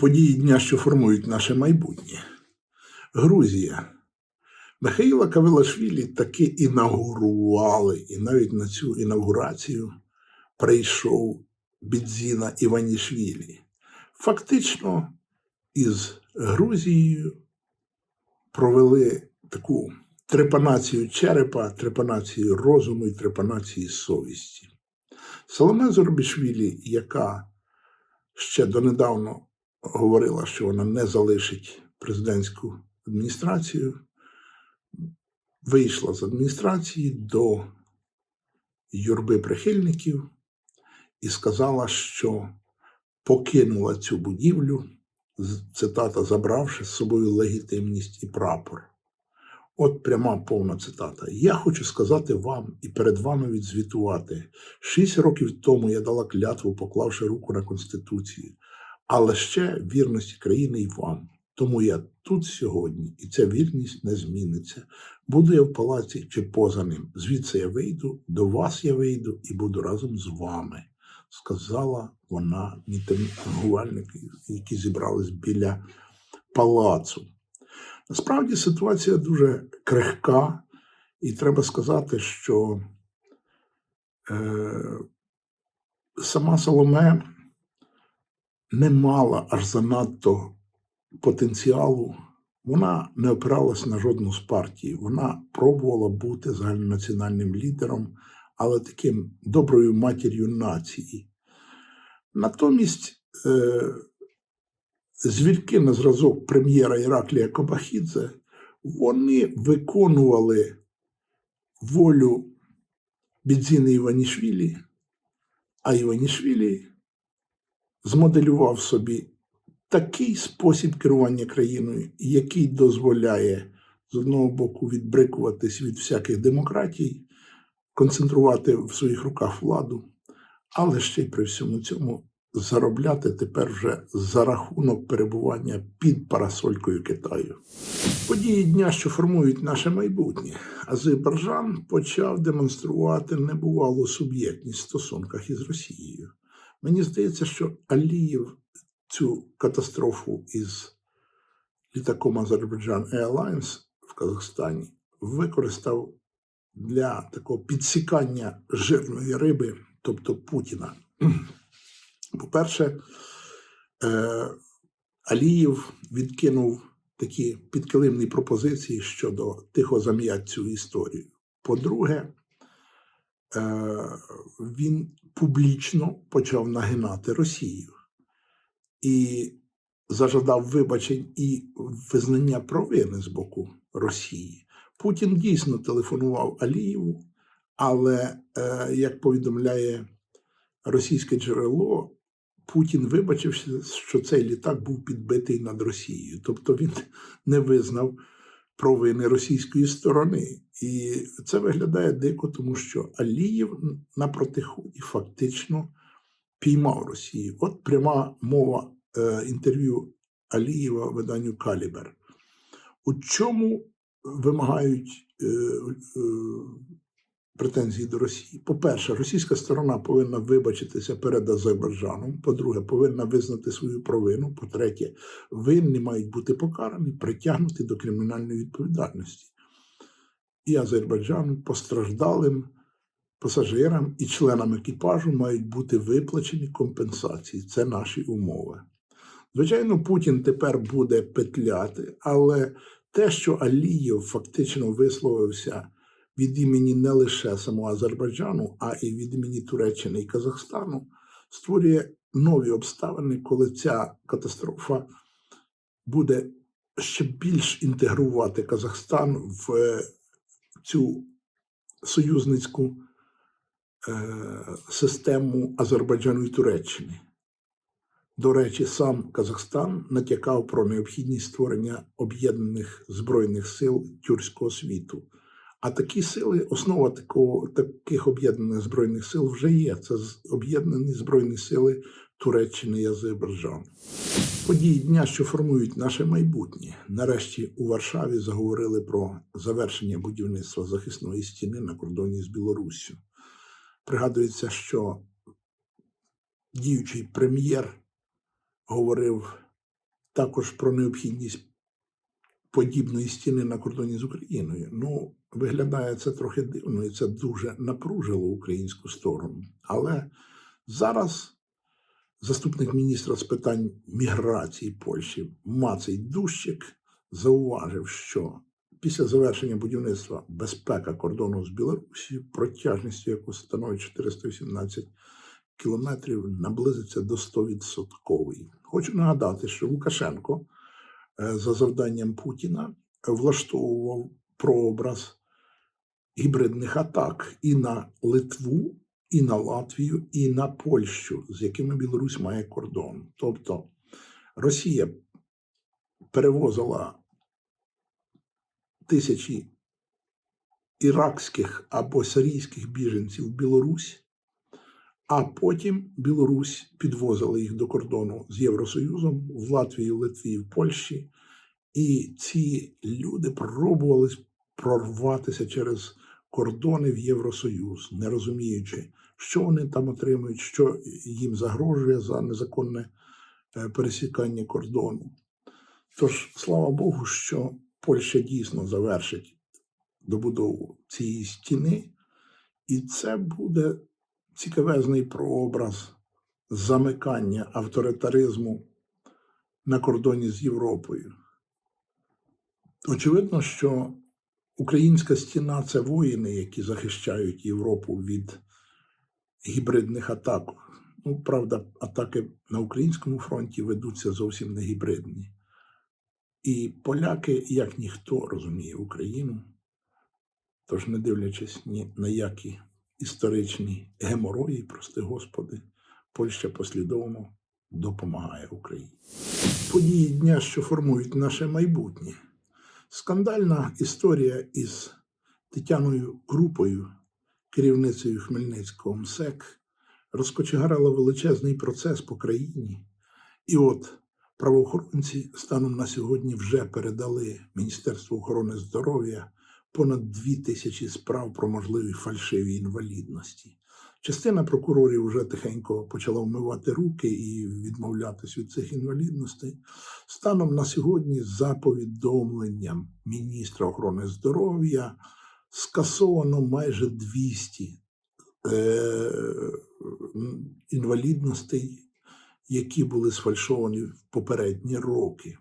Події дня, що формують наше майбутнє. Грузія. Михаїла Кавилашвілі таки інаугурували, і навіть на цю інаугурацію прийшов Бідзіна Іванішвілі. Фактично, із Грузією провели таку трепанацію черепа, трепанацію розуму і трепанацію совісті. Соломе Зорбішвілі, яка ще донедавно говорила, що вона не залишить президентську адміністрацію, вийшла з адміністрації до юрби прихильників і сказала, що покинула цю будівлю, цитата, забравши з собою легітимність і прапор. От пряма повна цитата. Я хочу сказати вам і перед вами відзвітувати. Шість років тому я дала клятву, поклавши руку на Конституцію, але ще вірності країни і вам. Тому я тут сьогодні, і ця вірність не зміниться. Буду я в палаці чи поза ним. Звідси я вийду, до вас я вийду і буду разом з вами, сказала вона мітингувальникам, які зібрались біля палацу. Насправді ситуація дуже крихка, і треба сказати, що е, сама Соломе не мала аж занадто потенціалу. Вона не опиралась на жодну з партій. Вона пробувала бути загальнонаціональним лідером, але таким доброю матір'ю нації. Натомість е, звірки на зразок прем'єра Іраклія Кобахідзе вони виконували волю Бідзіни Іванішвілі, а Іванішвілі змоделював собі такий спосіб керування країною, який дозволяє з одного боку відбрикуватись від всяких демократій, концентрувати в своїх руках владу, але ще й при всьому цьому заробляти тепер вже за рахунок перебування під парасолькою Китаю. Події дня, що формують наше майбутнє, Азербайджан почав демонструвати небувалу суб'єктність в стосунках із Росією. Мені здається, що Алієв цю катастрофу із літаком Азербайджан Airlines в Казахстані використав для такого підсікання жирної риби, тобто Путіна. По-перше, е, Алієв відкинув такі підкилимні пропозиції щодо тихо зам'ять цю історію. По-друге, е, він публічно почав нагинати Росію і зажадав вибачень і визнання провини з боку Росії. Путін дійсно телефонував Алієву, але, е, як повідомляє російське джерело, Путін вибачився, що цей літак був підбитий над Росією. Тобто він не визнав провини російської сторони. І це виглядає дико, тому що Алієв на протиході фактично піймав Росію. От пряма мова е, інтерв'ю Алієва виданню Калібер. У чому вимагають е, е, претензії до Росії? По-перше, російська сторона повинна вибачитися перед Азербайджаном. По-друге, повинна визнати свою провину. По-третє, винні мають бути покарані, притягнуті до кримінальної відповідальності. І Азербайджану постраждалим пасажирам і членам екіпажу мають бути виплачені компенсації. Це наші умови. Звичайно, Путін тепер буде петляти, але те, що Алієв фактично висловився від імені не лише самого Азербайджану, а і від імені Туреччини і Казахстану, створює нові обставини, коли ця катастрофа буде ще більш інтегрувати Казахстан в е, цю союзницьку е, систему Азербайджану і Туреччини. До речі, сам Казахстан натякав про необхідність створення об'єднаних збройних сил тюркського світу. А такі сили, основа такого, таких об'єднаних збройних сил вже є. Це об'єднані збройні сили Туреччини і Азербайджану. Події дня, що формують наше майбутнє. Нарешті у Варшаві заговорили про завершення будівництва захисної стіни на кордоні з Білоруссю. Пригадується, що діючий прем'єр говорив також про необхідність подібної стіни на кордоні з Україною. Ну, виглядає це трохи дивно, і це дуже напружило українську сторону. Але зараз заступник міністра з питань міграції Польщі Мацей Дущик зауважив, що після завершення будівництва безпека кордону з Білорусі, протяжністю якого становить 418 кілометрів, наблизиться до 100%. Хочу нагадати, що Лукашенко за завданням Путіна влаштовував прообраз гібридних атак і на Литву, і на Латвію, і на Польщу, з якими Білорусь має кордон. Тобто Росія перевозила тисячі іракських або сирійських біженців в Білорусь, а потім Білорусь підвозила їх до кордону з Євросоюзом в Латвії, Литві, в Польщі. І ці люди пробували прорватися через кордони в Євросоюз, не розуміючи, що вони там отримують, що їм загрожує за незаконне е, пересікання кордону. Тож, слава Богу, що Польща дійсно завершить добудову цієї стіни, і це буде цікавезний прообраз замикання авторитаризму на кордоні з Європою. Очевидно, що українська стіна це воїни, які захищають Європу від гібридних атак. Ну, правда, атаки на українському фронті ведуться зовсім не гібридні. І поляки, як ніхто, розуміє Україну, тож, не дивлячись ні на які історичні геморої, прости Господи, Польща послідовно допомагає Україні. Події дня, що формують наше майбутнє. Скандальна історія із Тетяною Групою, керівницею Хмельницького МСЕК, розкочегарила величезний процес по країні. І от правоохоронці станом на сьогодні вже передали Міністерству охорони здоров'я понад дві тисячі справ про можливі фальшиві інвалідності. Частина прокурорів вже тихенько почала вмивати руки і відмовлятись від цих інвалідностей. Станом на сьогодні, за повідомленням міністра охорони здоров'я, скасовано майже 200 е, інвалідностей, які були сфальшовані в попередні роки.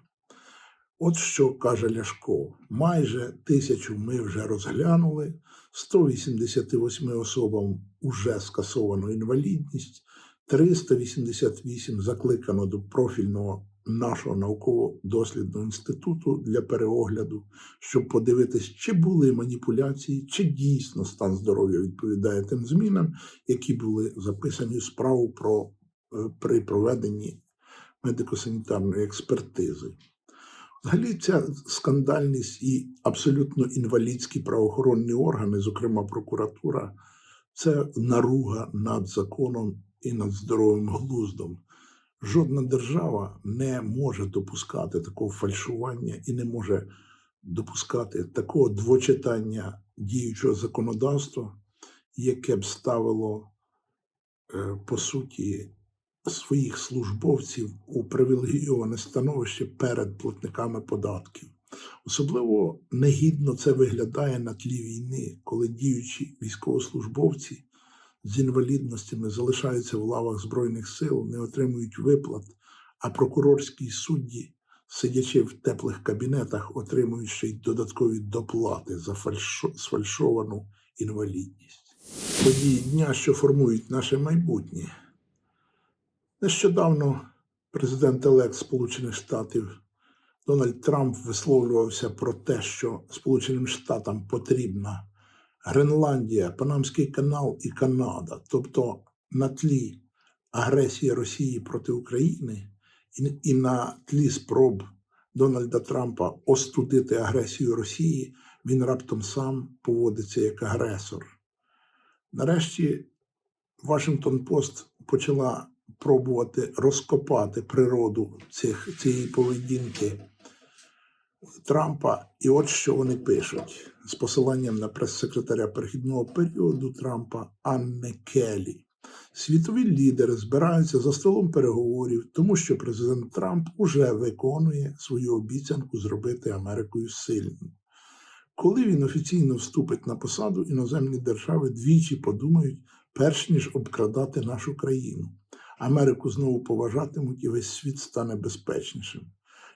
От що каже Ляшко: майже тисячу ми вже розглянули, 188 особам уже скасовано інвалідність, 388 закликано до профільного нашого науково-дослідного інституту для переогляду, щоб подивитись, чи були маніпуляції, чи дійсно стан здоров'я відповідає тим змінам, які були записані в справу про е, при проведенні медико-санітарної експертизи. Взагалі, ця скандальність і абсолютно інвалідські правоохоронні органи, зокрема прокуратура, це наруга над законом і над здоровим глуздом. Жодна держава не може допускати такого фальшування і не може допускати такого двочитання діючого законодавства, яке б ставило, е, по суті, своїх службовців у привілегійоване становище перед платниками податків. Особливо негідно це виглядає на тлі війни, коли діючі військовослужбовці з інвалідностями залишаються в лавах Збройних сил, не отримують виплат, а прокурорські судді, сидячи в теплих кабінетах, отримують ще й додаткові доплати за сфальшовану інвалідність. Події дня, що формують наше майбутнє. Нещодавно президент Елект Сполучених Штатів Дональд Трамп висловлювався про те, що Сполученим Штатам потрібна Гренландія, Панамський канал і Канада, тобто на тлі агресії Росії проти України і на тлі спроб Дональда Трампа остудити агресію Росії, він раптом сам поводиться як агресор. Нарешті Вашингтон Пост почала пробувати розкопати природу цих, цієї поведінки Трампа. І от що вони пишуть з посиланням на прес-секретаря перехідного періоду Трампа Анне Келлі. Світові лідери збираються за столом переговорів, тому що президент Трамп уже виконує свою обіцянку зробити Америкою сильною. Коли він офіційно вступить на посаду, іноземні держави двічі подумають, перш ніж обкрадати нашу країну. Америку знову поважатимуть і весь світ стане безпечнішим.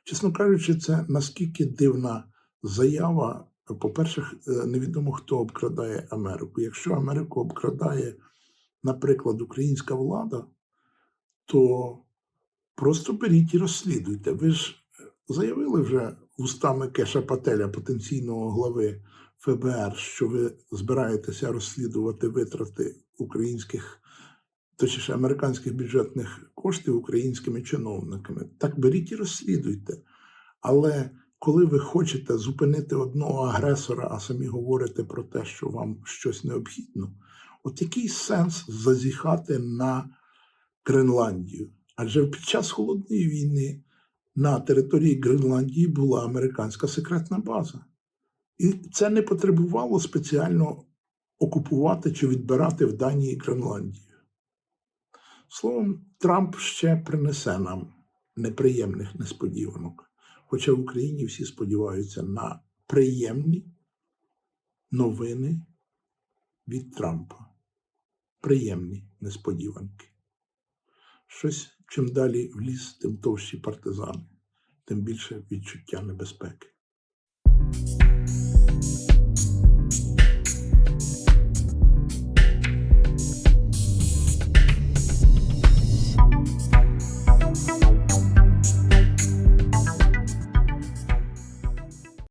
Чесно кажучи, це наскільки дивна заява. По-перше, е, невідомо, хто обкрадає Америку. Якщо Америку обкрадає, наприклад, українська влада, то просто беріть і розслідуйте. Ви ж заявили вже устами Кеша Пателя, потенційного глави ФБР, що ви збираєтеся розслідувати витрати українських, точніше американських бюджетних коштів українськими чиновниками. Так беріть і розслідуйте. Але коли ви хочете зупинити одного агресора, а самі говорите про те, що вам щось необхідно, от який сенс зазіхати на Гренландію? Адже під час холодної війни на території Гренландії була американська секретна база. І це не потребувало спеціально окупувати чи відбирати в Данії Гренландію. Словом, Трамп ще принесе нам неприємних несподіванок. Хоча в Україні всі сподіваються на приємні новини від Трампа. Приємні несподіванки. Щось чим далі в ліс, тим товщі партизани, тим більше відчуття небезпеки.